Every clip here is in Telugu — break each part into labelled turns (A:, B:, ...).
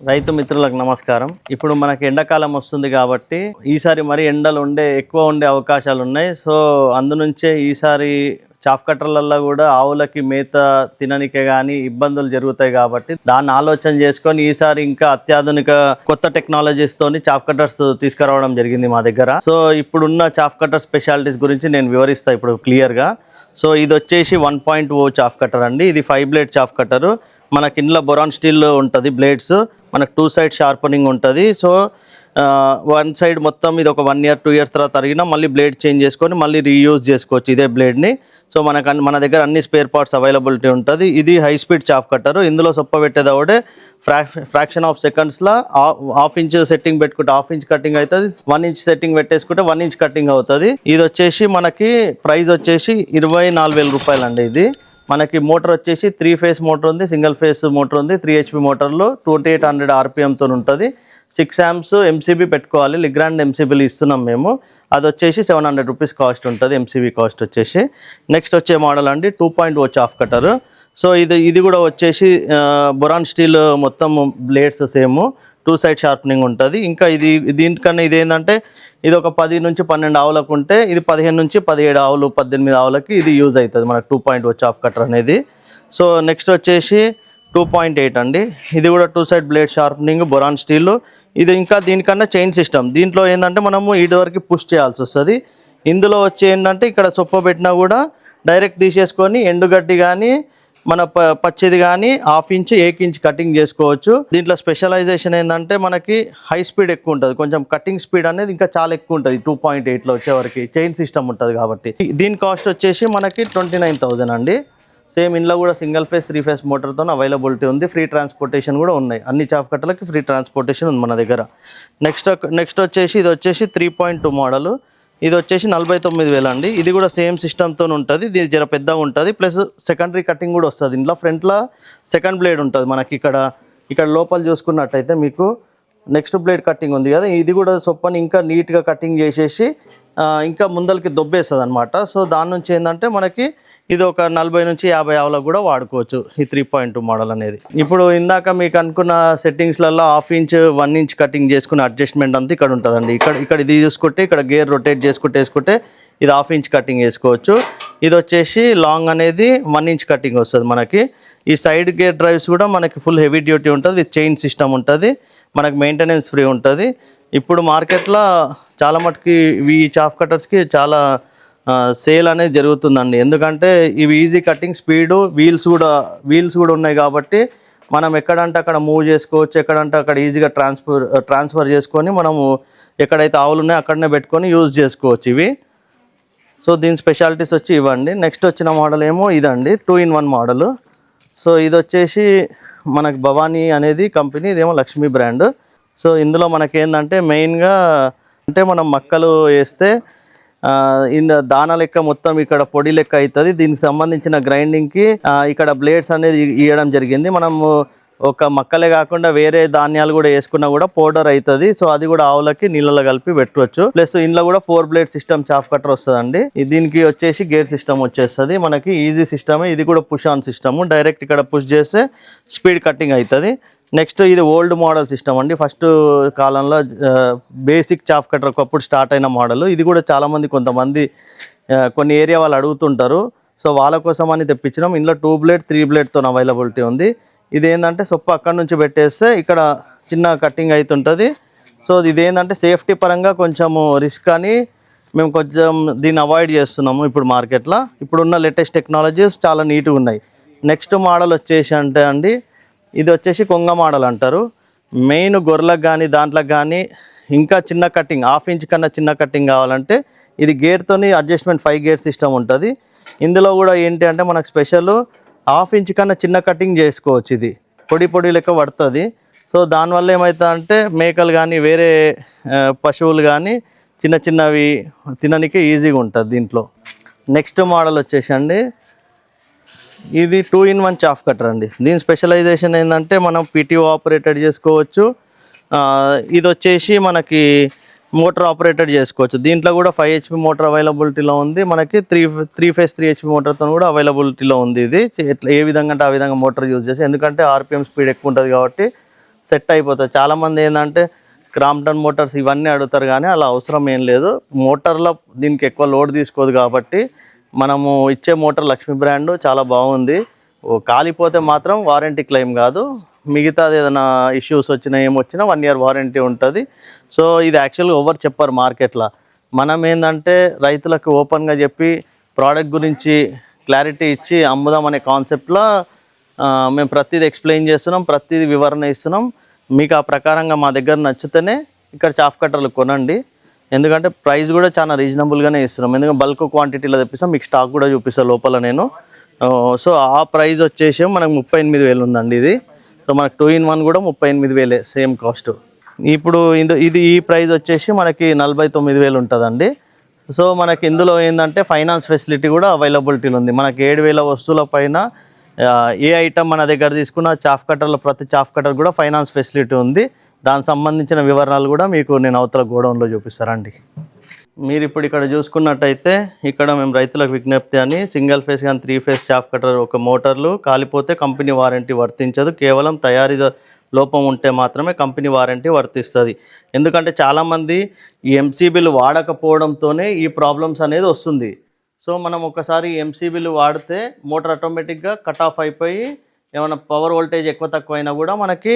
A: రైతు మిత్రులకు నమస్కారం. ఇప్పుడు మనకి ఎండాకాలం వస్తుంది కాబట్టి ఈసారి మరి ఎండలు ఉండే ఎక్కువ ఉండే అవకాశాలు ఉన్నాయి. సో అందునుంచే ఈసారి చాఫ్ కట్టర్లలో కూడా ఆవులకి మేత తిననికే కానీ ఇబ్బందులు జరుగుతాయి కాబట్టి దాన్ని ఆలోచన చేసుకొని ఈసారి ఇంకా అత్యాధునిక కొత్త టెక్నాలజీస్ తోని చాఫ్ కట్టర్స్ తీసుకురావడం జరిగింది మా దగ్గర. సో ఇప్పుడున్న చాఫ్ కట్టర్ స్పెషాలిటీస్ గురించి నేను వివరిస్తాను ఇప్పుడు క్లియర్గా సో ఇది వచ్చేసి one point O chaff cutter అండి. ఇది ఫైవ్ బ్లేడ్ చాఫ్ కట్టరు. మనకి ఇందులో బొరాన్ స్టీల్ ఉంటుంది బ్లేడ్స్ మనకు టూ సైడ్ షార్పనింగ్ ఉంటుంది. సో వన్ సైడ్ మొత్తం ఇది ఒక వన్ ఇయర్ టూ ఇయర్స్ తర్వాత తరిగినా మళ్ళీ బ్లేడ్ చేంజ్ చేసుకొని మళ్ళీ రీయూజ్ చేసుకోవచ్చు ఇదే బ్లేడ్ని సో మనకు అన్ని- మన దగ్గర అన్ని స్పేర్ పార్ట్స్ అవైలబిలిటీ ఉంటుంది. ఇది హై స్పీడ్ చాఫ్ కట్టరు ఇందులో సొప్ప పెట్టేది ఒకటే ఫ్రా ఫ్రాక్షన్ ఆఫ్ సెకండ్స్లో హాఫ్ ఇంచ్ సెట్టింగ్ పెట్టుకుంటే హాఫ్ ఇంచ్ కటింగ్ అవుతుంది వన్ ఇంచ్ సెట్టింగ్ పెట్టేసుకుంటే వన్ ఇంచ్ కటింగ్ అవుతుంది. ఇది వచ్చేసి మనకి ప్రైస్ వచ్చేసి ఇరవై నాలుగు వేల రూపాయలు అండి ఇది. మనకి మోటార్ వచ్చేసి త్రీ ఫేస్ మోటార్ ఉంది సింగిల్ ఫేస్ మోటార్ ఉంది త్రీ హెచ్పి మోటార్లో ట్వంటీ ఎయిట్ హండ్రెడ్ ఆర్పిఎంతో ఉంటుంది. సిక్స్ యామ్స్ ఎంసీబీ పెట్టుకోవాలి లిగ్రాండ్ ఎంసీబీలు ఇస్తున్నాం మేము. అది వచ్చేసి సెవెన్ హండ్రెడ్ రూపీస్ కాస్ట్ ఉంటుంది ఎంసీబీ కాస్ట్ వచ్చేసి. నెక్స్ట్ వచ్చే మోడల్ అండి టూ పాయింట్ వచ్చి ఆఫ్ కట్టరు. సో ఇది ఇది కూడా వచ్చేసి బొరాన్ స్టీల్ మొత్తం blades same two side sharpening ఉంటుంది. ఇంకా ఇది దీనికన్నా ఇది ఏంటంటే ఇది ఒక పది నుంచి పన్నెండు ఆవులకు ఉంటే ఇది పదిహేను నుంచి పదిహేడు ఆవులు పద్దెనిమిది ఆవులకి ఇది యూజ్ అవుతుంది. మనకు టూ పాయింట్ వచ్చి ఆఫ్ కట్టర్ అనేది. సో నెక్స్ట్ వచ్చేసి టూ పాయింట్ ఎయిట్ అండి. ఇది కూడా two side blade sharpening boron steel. ఇది ఇంకా దీనికన్నా చైన్ సిస్టమ్. దీంట్లో ఏంటంటే మనము ఇటు వరకు పుష్ చేయాల్సి వస్తుంది. ఇందులో వచ్చి ఏంటంటే ఇక్కడ సొప్ప పెట్టినా కూడా డైరెక్ట్ తీసేసుకొని ఎండుగడ్డి కానీ మన పచ్చిది కానీ హాఫ్ ఇంచ్ ఏక్ ఇంచ్ కటింగ్ చేసుకోవచ్చు. దీంట్లో స్పెషలైజేషన్ ఏంటంటే మనకి హై స్పీడ్ ఎక్కువ ఉంటుంది. కొంచెం కటింగ్ స్పీడ్ అనేది ఇంకా చాలా ఎక్కువ ఉంటుంది. టూ పాయింట్ ఎయిట్లో వచ్చేవరకు చైన్ సిస్టమ్ ఉంటుంది కాబట్టి. దీని కాస్ట్ వచ్చేసి మనకి ట్వంటీ నైన్ థౌజండ్ అండి. సేమ్ ఇంట్లో కూడా సింగిల్ ఫేస్ త్రీ ఫేస్ మోటార్తో అవైలబిలిటీ ఉంది. ఫ్రీ ట్రాన్స్పోర్టేషన్ కూడా ఉన్నాయి. అన్ని చాఫ్ కట్టలకి ఫ్రీ ట్రాన్స్పోర్టేషన్ ఉంది మన దగ్గర. నెక్స్ట్ నెక్స్ట్ వచ్చేసి ఇది వచ్చేసి త్రీ పాయింట్ టూ మోడల్ ఇది వచ్చేసి నలభై తొమ్మిది వేలు అండి. ఇది కూడా సేమ్ సిస్టమ్తో ఉంటుంది. ఇది జర పెద్దగా ఉంటుంది. ప్లస్ సెకండరీ కటింగ్ కూడా వస్తుంది. ఇంట్లో ఫ్రంట్లో సెకండ్ బ్లేడ్ ఉంటుంది మనకి ఇక్కడ. ఇక్కడ లోపల చూసుకున్నట్టయితే మీకు నెక్స్ట్ బ్లేడ్ కటింగ్ ఉంది కదా. ఇది కూడా సొప్పని ఇంకా నీట్గా కటింగ్ చేసేసి ఇంకా ముందలకి దొబ్బేస్తుంది అనమాట సో దాని నుంచి ఏంటంటే మనకి ఇది ఒక నలభై నుంచి యాభై ఆవులకు కూడా వాడుకోవచ్చు ఈ త్రీ పాయింట్ టూ మోడల్ అనేది. ఇప్పుడు ఇందాక మీకు అనుకున్న సెట్టింగ్స్లలో half inch one inch cutting చేసుకునే అడ్జస్ట్మెంట్ అంతా ఇక్కడ ఉంటుందండి. ఇక్కడ ఇక్కడ ఇది చూసుకుంటే ఇక్కడ గేర్ రొటేట్ చేసుకుంటే వేసుకుంటే ఇది హాఫ్ ఇంచ్ కటింగ్ వేసుకోవచ్చు. ఇది వచ్చేసి లాంగ్ అనేది వన్ ఇంచ్ కటింగ్ వస్తుంది మనకి. ఈ సైడ్ గేర్ డ్రైవ్స్ కూడా మనకి ఫుల్ హెవీ డ్యూటీ ఉంటుంది విత్ చైన్ సిస్టమ్ ఉంటుంది మనకు మెయింటెనెన్స్ ఫ్రీ ఉంటుంది. ఇప్పుడు మార్కెట్లో చాలా మటుకి ఇవి చాఫ్ కట్టర్స్కి చాలా సేల్ అనేది జరుగుతుందండి. ఎందుకంటే ఇవి ఈజీ కటింగ్ స్పీడు వీల్స్ కూడా వీల్స్ కూడా ఉన్నాయి కాబట్టి మనం ఎక్కడంటే అక్కడ మూవ్ చేసుకోవచ్చు ఎక్కడంటే అక్కడ ఈజీగా ట్రాన్స్ఫర్ ట్రాన్స్ఫర్ చేసుకొని మనము ఎక్కడైతే ఆవులు ఉన్నాయో అక్కడనే పెట్టుకొని యూజ్ చేసుకోవచ్చు ఇవి. సో దీని స్పెషాలిటీస్ వచ్చి ఇవ్వండి. నెక్స్ట్ వచ్చిన మోడల్ ఏమో ఇదండి two in one model so ఇది వచ్చేసి మనకి భవానీ అనేది కంపెనీ ఇదేమో లక్ష్మీ బ్రాండ్ సో ఇందులో మనకి ఏంటంటే మెయిన్గా అంటే మనం మక్కలు వేస్తే ఇన్ దాన లెక్క మొత్తం ఇక్కడ పొడి లెక్క అవుతుంది. దీనికి సంబంధించిన గ్రైండింగ్కి ఇక్కడ బ్లేడ్స్ అనేది ఇవ్వడం జరిగింది. మనము ఒక మక్కలే కాకుండా వేరే ధాన్యాలు కూడా వేసుకున్నా కూడా పౌడర్ అవుతుంది. సో అది కూడా ఆవులకి నీళ్ళలో కలిపి పెట్టవచ్చు ప్లస్ ఇంట్లో కూడా four blade system chaff cutter వస్తుందండి. దీనికి వచ్చేసి గేర్ సిస్టమ్ వచ్చేస్తుంది. మనకి ఈజీ సిస్టమ్ ఇది కూడా పుష్ ఆన్ సిస్టమ్ డైరెక్ట్ ఇక్కడ పుష్ చేస్తే స్పీడ్ కట్టింగ్ అవుతుంది. నెక్స్ట్ ఇది ఓల్డ్ మోడల్ సిస్టమ్ అండి. ఫస్ట్ కాలంలో బేసిక్ చాఫ్ కట్టర్ ఒకప్పుడు స్టార్ట్ అయిన మోడల్ ఇది కూడా చాలామంది కొంతమంది కొన్ని ఏరియా వాళ్ళు అడుగుతుంటారు. సో వాళ్ళ కోసం అని తెప్పించినాం. ఇందులో టూ బ్లేడ్ త్రీ బ్లేడ్తో అవైలబిలిటీ ఉంది. ఇది ఏంటంటే సొప్పు అక్కడి నుంచి పెట్టేస్తే ఇక్కడ చిన్న కట్టింగ్ అవుతుంటుంది సో ఇది ఏంటంటే సేఫ్టీ పరంగా కొంచెము రిస్క్ అని మేము కొంచెం దీన్ని అవాయిడ్ చేస్తున్నాము ఇప్పుడు మార్కెట్లో ఇప్పుడున్న లేటెస్ట్ టెక్నాలజీస్ చాలా నీట్గా ఉన్నాయి. నెక్స్ట్ మోడల్ వచ్చేసి అంటే అండి ఇది వచ్చేసి కొంగ మోడల్ అంటారు. మెయిన్ గొర్రెలకు కానీ దాంట్లోకి కానీ ఇంకా చిన్న కటింగ్ హాఫ్ ఇంచ్ కన్నా చిన్న కటింగ్ కావాలంటే ఇది గేర్తోని అడ్జస్ట్మెంట్ ఫైవ్ గేర్ సిస్టమ్ ఉంటుంది. ఇందులో కూడా ఏంటి అంటే మనకు స్పెషల్ హాఫ్ ఇంచ్ కన్నా చిన్న కటింగ్ చేసుకోవచ్చు ఇది. పొడి పొడి లెక్క పడుతుంది. సో దానివల్ల ఏమవుతుంది అంటే మేకలు కానీ వేరే పశువులు కానీ చిన్న చిన్నవి తినడానికి ఈజీగా ఉంటుంది దీంట్లో. నెక్స్ట్ మోడల్ వచ్చేసి అండి ఇది two in one chaff cutter అండి. దీని స్పెషలైజేషన్ ఏంటంటే మనం పీటీఓ ఆపరేటెడ్ చేసుకోవచ్చు. ఇది వచ్చేసి మనకి మోటార్ ఆపరేటెడ్ చేసుకోవచ్చు. దీంట్లో కూడా ఫైవ్ హెచ్పి మోటార్ అవైలబిలిటీలో ఉంది. మనకి three three phase three HP మోటార్తో కూడా అవైలబిలిటీలో ఉంది ఇది. ఎట్లా ఏ విధంగా అంటే ఆ విధంగా మోటార్ యూజ్ చేసి ఎందుకంటే ఆర్పిఎం స్పీడ్ ఎక్కువ ఉంటుంది కాబట్టి సెట్ అయిపోతుంది. చాలామంది ఏంటంటే క్రాంప్టన్ మోటార్స్ ఇవన్నీ అడుగుతారు కానీ అలా అవసరం ఏం లేదు. మోటార్లో దీనికి ఎక్కువ లోడ్ తీసుకోదు కాబట్టి మనము ఇచ్చే మోటార్ లక్ష్మీ బ్రాండ్ చాలా బాగుంది. ఓ కాలిపోతే మాత్రం వారంటీ క్లెయిమ్ కాదు. మిగతాది ఏదైనా ఇష్యూస్ వచ్చినా ఏమొచ్చినా వన్ ఇయర్ వారంటీ ఉంటుంది. సో ఇది యాక్చువల్గా ఎవరు చెప్పారు మార్కెట్లో మనం ఏంటంటే రైతులకు ఓపెన్గా చెప్పి ప్రోడక్ట్ గురించి క్లారిటీ ఇచ్చి అమ్ముదాం అనే కాన్సెప్ట్లో మేము ప్రతిదీ ఎక్స్ప్లెయిన్ చేస్తున్నాం ప్రతిదీ వివరణ ఇస్తున్నాం. మీకు ఆ ప్రకారంగా మా దగ్గర నచ్చితేనే ఇక్కడ చాఫ్ కట్టర్లు కొనండి. ఎందుకంటే ప్రైస్ కూడా చాలా రీజనబుల్గానే ఇస్తున్నాం. ఎందుకంటే బల్క్ క్వాంటిటీలో తెప్పిస్తాం మీకు స్టాక్ కూడా చూపిస్తాను లోపల నేను. సో ఆ ప్రైస్ వచ్చేసి మనకు ముప్పై ఎనిమిది వేలు ఉందండి ఇది. సో మనకు టూ ఇన్ వన్ కూడా ముప్పై ఎనిమిది వేలే సేమ్ కాస్ట్ ఇప్పుడు ఇది ఇది ఈ ప్రైస్ వచ్చేసి మనకి నలభై తొమ్మిది వేలు ఉంటుందండి. సో మనకి ఇందులో ఏంటంటే ఫైనాన్స్ ఫెసిలిటీ కూడా అవైలబిలిటీలో ఉంది మనకి ఏడు వేల వస్తువుల పైన ఏ ఐటమ్ మన దగ్గర తీసుకున్న చాఫ్ కట్టర్లో ప్రతి చాఫ్ కట్టర్ కూడా ఫైనాన్స్ ఫెసిలిటీ ఉంది. దానికి సంబంధించిన వివరాలు కూడా మీకు నేను అవతల గోడౌన్లో చూపిస్తారండి మీరు ఇప్పుడు ఇక్కడ చూసుకున్నట్టయితే ఇక్కడ మేము రైతులకు విజ్ఞప్తి అని సింగిల్ ఫేస్ కానీ త్రీ ఫేస్ చాఫ్ కట్టర్ ఒక మోటార్లు కాలిపోతే కంపెనీ వారంటీ వర్తించదు. కేవలం తయారీ లోపం ఉంటే మాత్రమే కంపెనీ వారంటీ వర్తిస్తుంది. ఎందుకంటే చాలామంది ఈ ఎంసీబీలు వాడకపోవడంతోనే ఈ ప్రాబ్లమ్స్ అనేది వస్తుంది. సో మనం ఒకసారి ఎంసీబీలు వాడితే మోటార్ ఆటోమేటిక్గా కట్ ఆఫ్ అయిపోయి ఏమైనా పవర్ వోల్టేజ్ ఎక్కువ తక్కువ అయినా కూడా మనకి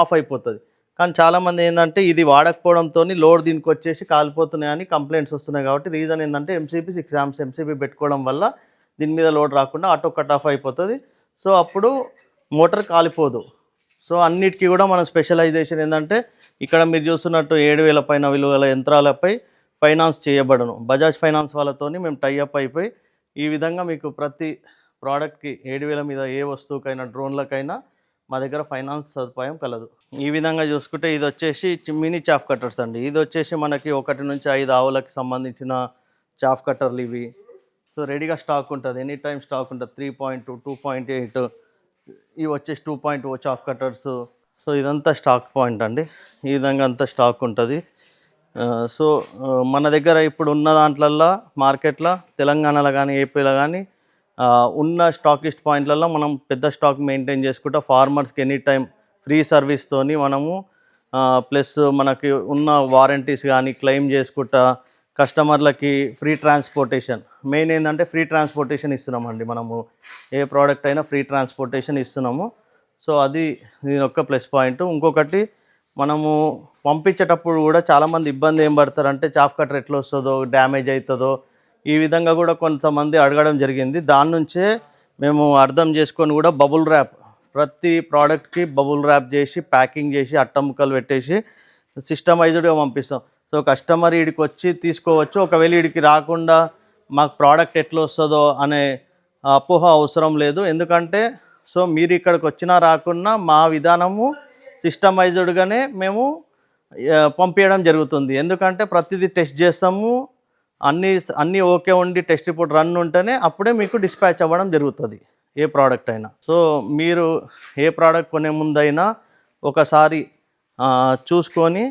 A: ఆఫ్ అయిపోతుంది. కానీ చాలామంది ఏంటంటే ఇది వాడకపోవడంతో లోడ్ దీనికి వచ్చేసి కాలిపోతున్నాయని కంప్లైంట్స్ వస్తున్నాయి కాబట్టి రీజన్ ఏంటంటే ఎంసీపీ సిక్స్ ఆమ్స్ ఎంసీపీ పెట్టుకోవడం వల్ల దీని మీద లోడ్ రాకుండా ఆటో కట్ ఆఫ్ అయిపోతుంది. సో అప్పుడు మోటార్ కాలిపోదు. సో అన్నిటికీ కూడా మన స్పెషలైజేషన్ ఏంటంటే ఇక్కడ మీరు చూస్తున్నట్టు ఏడు వేల పైన విలువల యంత్రాలపై ఫైనాన్స్ చేయబడను. బజాజ్ ఫైనాన్స్ వాళ్ళతోని మేము టైఅప్ అయిపోయి ఈ విధంగా మీకు ప్రతి ప్రోడక్ట్కి ఏడు వేల మీద ఏ వస్తువుకైనా డ్రోన్లకైనా మా దగ్గర ఫైనాన్స్ సదుపాయం కలదు. ఈ విధంగా చూసుకుంటే ఇది వచ్చేసి మినీ చాఫ్ కట్టర్స్ అండి. ఇది వచ్చేసి మనకి ఒకటి నుంచి ఐదు ఆవులకు సంబంధించిన చాఫ్ కట్టర్లు ఇవి. సో రెడీగా స్టాక్ ఉంటుంది. ఎనీ టైం స్టాక్ ఉంటుంది. Three point two two point eight. ఇవి వచ్చేసి two point o chaff cutters. So ఇదంతా స్టాక్ పాయింట్ అండి. ఈ విధంగా అంతా స్టాక్ ఉంటుంది. సో మన దగ్గర ఇప్పుడు ఉన్న దాంట్లల్లో మార్కెట్లో తెలంగాణలో కానీ ఏపీలో కానీ ఉన్న స్టాకిస్ట్ పాయింట్లలో మనం పెద్ద స్టాక్ మెయింటైన్ చేసుకుంటా ఫార్మర్స్కి ఎనీ టైం ఫ్రీ సర్వీస్తోని మనము ప్లస్ మనకి ఉన్న వారంటీస్ కానీ క్లెయిమ్ చేసుకుంటా కస్టమర్లకి ఫ్రీ ట్రాన్స్పోర్టేషన్ మెయిన్ ఏంటంటే ఫ్రీ ట్రాన్స్పోర్టేషన్ ఇస్తున్నామండి మనము. ఏ ప్రోడక్ట్ అయినా ఫ్రీ ట్రాన్స్పోర్టేషన్ ఇస్తున్నాము. సో అది దీని ఒక్క ప్లస్ పాయింట్ ఇంకొకటి మనము పంపించేటప్పుడు కూడా చాలామంది ఇబ్బంది ఏం పడతారంటే చాఫ్ కట్టర్ ఎట్లా వస్తుందో డ్యామేజ్ అవుతుందో ఈ విధంగా కూడా కొంతమంది అడగడం జరిగింది. దాని నుంచే మేము అర్థం చేసుకొని కూడా బబుల్ ర్యాప్ ప్రతి ప్రోడక్ట్కి బబుల్ ర్యాప్ చేసి ప్యాకింగ్ చేసి అట్టముక్కలు పెట్టేసి సిస్టమైజ్డ్గా పంపిస్తాం. సో కస్టమర్ వీడికి వచ్చి తీసుకోవచ్చు. ఒకవేళ వీడికి రాకుండా మాకు ప్రోడక్ట్ ఎట్లా వస్తుందో అనే అపోహ అవసరం లేదు. ఎందుకంటే సో మీరు ఇక్కడికి వచ్చినా రాకున్నా మా విధానము సిస్టమైజ్డ్గానే మేము పంపించడం జరుగుతుంది. ఎందుకంటే ప్రతిదీ టెస్ట్ చేస్తాము. అన్నీ అన్నీ ఓకే ఉండి టెస్ట్ రిపోర్ట్ రన్ ఉంటేనే అప్పుడే మీకు డిస్పాచ్ అవ్వడం జరుగుతుంది ఏ ప్రోడక్ట్ అయినా. సో మీరు ఏ ప్రోడక్ట్ కొనే ముందైనా ఒకసారి చూసుకొని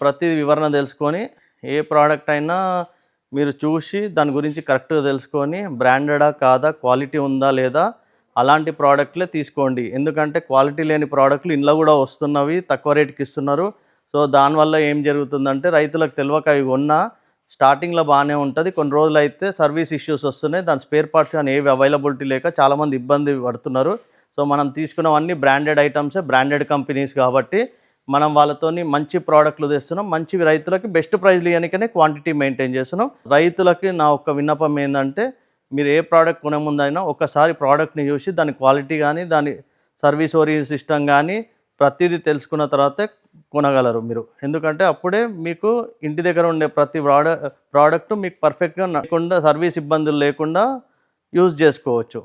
A: ప్రతి వివరణ తెలుసుకొని ఏ ప్రోడక్ట్ అయినా మీరు చూసి దాని గురించి కరెక్ట్గా తెలుసుకొని బ్రాండెడా కాదా క్వాలిటీ ఉందా లేదా అలాంటి ప్రోడక్ట్లే తీసుకోండి. ఎందుకంటే క్వాలిటీ లేని ప్రోడక్ట్లు ఇంట్లో కూడా వస్తున్నవి తక్కువ రేటుకి ఇస్తున్నారు. సో దానివల్ల ఏం జరుగుతుందంటే రైతులకు తెలియక అవి ఉన్నా స్టార్టింగ్లో బాగానే ఉంటుంది. కొన్ని రోజులు అయితే సర్వీస్ ఇష్యూస్ వస్తున్నాయి. దాని స్పేర్ పార్ట్స్ కానీ ఏవి అవైలబిలిటీ లేక చాలామంది ఇబ్బంది పడుతున్నారు. సో మనం తీసుకున్నవన్నీ బ్రాండెడ్ ఐటమ్సే బ్రాండెడ్ కంపెనీస్ కాబట్టి మనం వాళ్ళతోని మంచి ప్రోడక్ట్లు తెస్తున్నాం. మంచి రైతులకి బెస్ట్ ప్రైజ్లు ఇవ్వనికనే క్వాంటిటీ మెయింటైన్ చేస్తున్నాం. రైతులకి నా ఒక్క విన్నపం ఏంటంటే మీరు ఏ ప్రోడక్ట్ కొనే ముందైనా ఒకసారి ప్రోడక్ట్ని చూసి దాని క్వాలిటీ కానీ దాని సర్వీస్ ఓరియన్ సిస్టమ్ కానీ ప్రతిదీ తెలుసుకున్న తర్వాతే కొనగలరు మీరు. ఎందుకంటే అప్పుడే మీకు ఇంటి దగ్గర ఉండే ప్రతి ప్రోడక్ట్ ప్రోడక్ట్ మీకు పర్ఫెక్ట్గా సర్వీస్ ఇబ్బందులు లేకుండా యూజ్ చేసుకోవచ్చు.